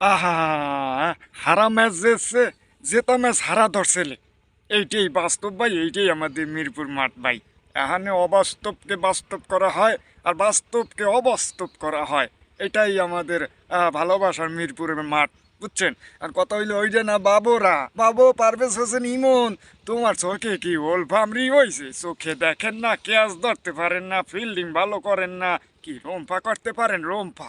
আহা হারা ম্যাচ যেছে জেতা ম্যাচ হারা ধরছেলে। এইটাই বাস্তব ভাই, এইটাই আমাদের মিরপুর মাঠ ভাই। এখানে অবাস্তবকে বাস্তব করা হয় আর বাস্তবকে অবাস্তব করা হয়। এটাই আমাদের ভালোবাসার মিরপুরের মাঠ, বুঝছেন? আর কথা হইল ওই যে না, বাবুরা, বাবু, পারভেজ হোসেন ইমন, তোমার চোখে কি ওল ফামরি হয়েছে চোখে দেখেন না ক্যাচ ধরতে পারেন না ফিল্ডিং ভালো করেন না, কি রম্পা করতে পারেন রম্পা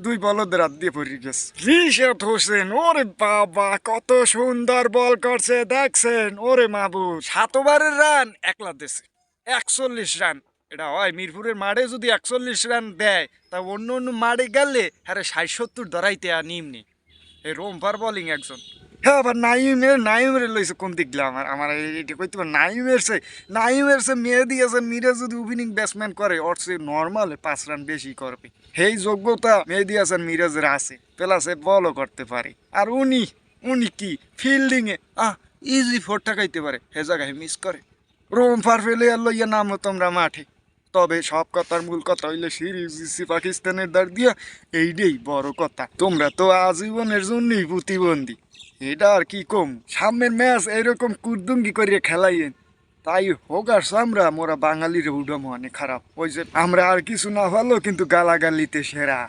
দুই বলদের রাত দিয়ে পড়ে গেছে। রিশাদ হোসেন, ওরে বাবা, কত সুন্দর বল করছে, দেখছেন? ওরে মাবু সাতবারের রান, একলা দেশে। একচল্লিশ রান। এটা হয় মিরপুরের মাঠে যদি একচল্লিশ রান দেয়, তা অন্য অন্য মাঠে গেলে হ্যাঁ ষাট সত্তর ধরাইতে আর নিমনি। এই রোমফার বলিং একজন। হ্যাঁ আবার নাইমের নাইমের লইছে কোন দিক আমার আমার এটা কইতে পারে নাইমের সে নাইমের সে মেয়ে দিয়েছে, মিরে যদি ওপেনিং ব্যাটসম্যান করে, ওর সে নর্মাল পাঁচ রান বেশি করবে। সেই যোগ্যতা মেহেদি হাসান মিরাজের আছে প্লাসে বলও করতে পারে। আর উনি উনি কি? ফিল্ডিংয়ে আহ ইজি ফোর টাকাইতে পারে, হে জায়গায় মিস করে। রোমফার ফেলে আর লইয়া নামো তোমরা মাঠে। তবে সব কথার মূল কথা হইলে সিরিজ পাকিস্তানের দ্বার দিয়া। এইটাই বড় কথা। তোমরা তো আজীবনের জন্যই প্রতিবন্ধী। এটা আর কি কম? সামনের ম্যাচ এরকম কুরদুঙ্গি করিয়ে খেলাইয়েন। তাই হোক আর আমরা মোরা বাঙালির উডম অনেক খারাপ। ওই যে আমরা আর কিছু না ভালো, কিন্তু গালাগালিতে সেরা।